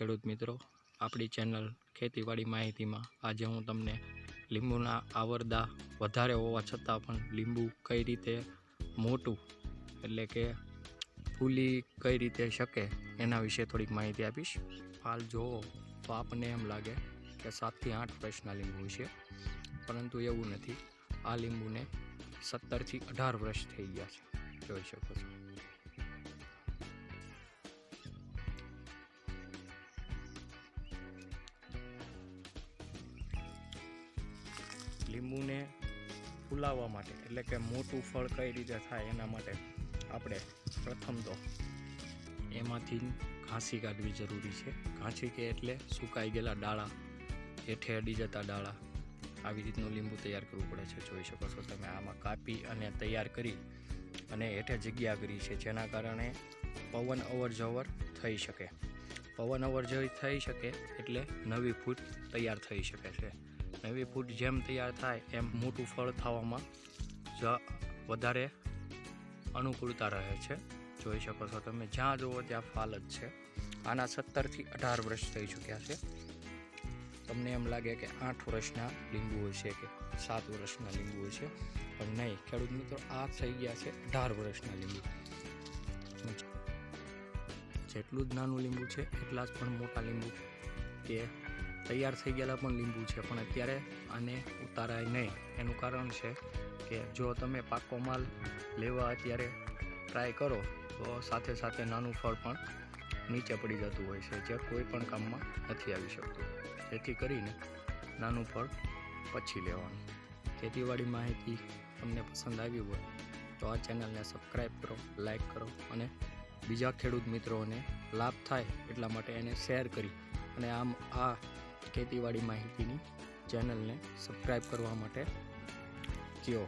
ખેડૂત મિત્રો, આપણી ચેનલ ખેતીવાડી માહિતીમાં આજે હું તમને લીંબુના આવરદા વધારે હોવા છતાં પણ લીંબુ કઈ રીતે મોટું એટલે કે ફૂલી કઈ રીતે શકે એના વિશે થોડીક માહિતી આપીશ. હાલ જુઓ તો આપણને એમ લાગે કે સાતથી આઠ વર્ષના લીંબુ છે, પરંતુ એવું નથી. આ લીંબુને સત્તરથી અઢાર વર્ષ થઈ ગયા છે. જોઈ શકો છો. લીંબુને ફૂલાવવા માટે, એટલે કે મોટું ફળ કઈ રીતે થાય એના માટે આપણે પ્રથમ તો એમાંથી ઘાસી કાઢવી જરૂરી છે. ઘાસી કે એટલે સુકાઈ ગયેલા ડાળા, હેઠે અડી જતા ડાળા, આવી રીતનું લીંબુ તૈયાર કરવું પડે છે. જોઈ શકો છો તમે, આમાં કાપી અને તૈયાર કરી અને હેઠે જગ્યા કરી છે, જેના કારણે પવન અવર જવર થઈ શકે. પવન અવર થઈ શકે એટલે નવી ફૂટ તૈયાર થઈ શકે છે. નવી ફૂટ જેમ તૈયાર થાય, એમ મોટું ફળ થવામાં જ વધારે અનુકૂળતા રહે છે. જોઈ શકો છો તમે, જ્યાં જુઓ ત્યાં ફાલ જ છે. આના સત્તરથી અઢાર વર્ષ થઈ ચૂક્યા છે. તમને એમ લાગે કે આઠ વર્ષના લીંબુ છે કે સાત વર્ષના લીંબુ છે, પણ નહીં. ખેડૂત મિત્રો, આ થઈ ગયા છે અઢાર વર્ષના લીંબુ. જેટલું જ નાનું લીંબુ છે, એટલા જ પણ મોટા લીંબુ કે તૈયાર થઈ ગયેલા પણ લીંબુ છે પણ અત્યારે આને ઉતારાય નહીં. એનું કારણ છે કે જો તમે પાકો માલ લેવા અત્યારે ટ્રાય કરો, તો સાથે સાથે નાનું ફળ પણ નીચે પડી જતું હોય છે, જે કોઈ પણ કામમાં નથી આવી શકતું. જેથી કરીને નાનું ફળ પછી લેવાનું. ખેતીવાડી માહિતી તમને પસંદ આવી હોય, તો આ ચેનલને સબસ્ક્રાઈબ કરો લાઈક કરો અને બીજા ખેડૂત મિત્રોને લાભ થાય એટલા માટે એને શેર કરી અને આમ આ ખેતીવાડી માહિતીની ચેનલને સબસ્ક્રાઈબ કરવા માટે કહો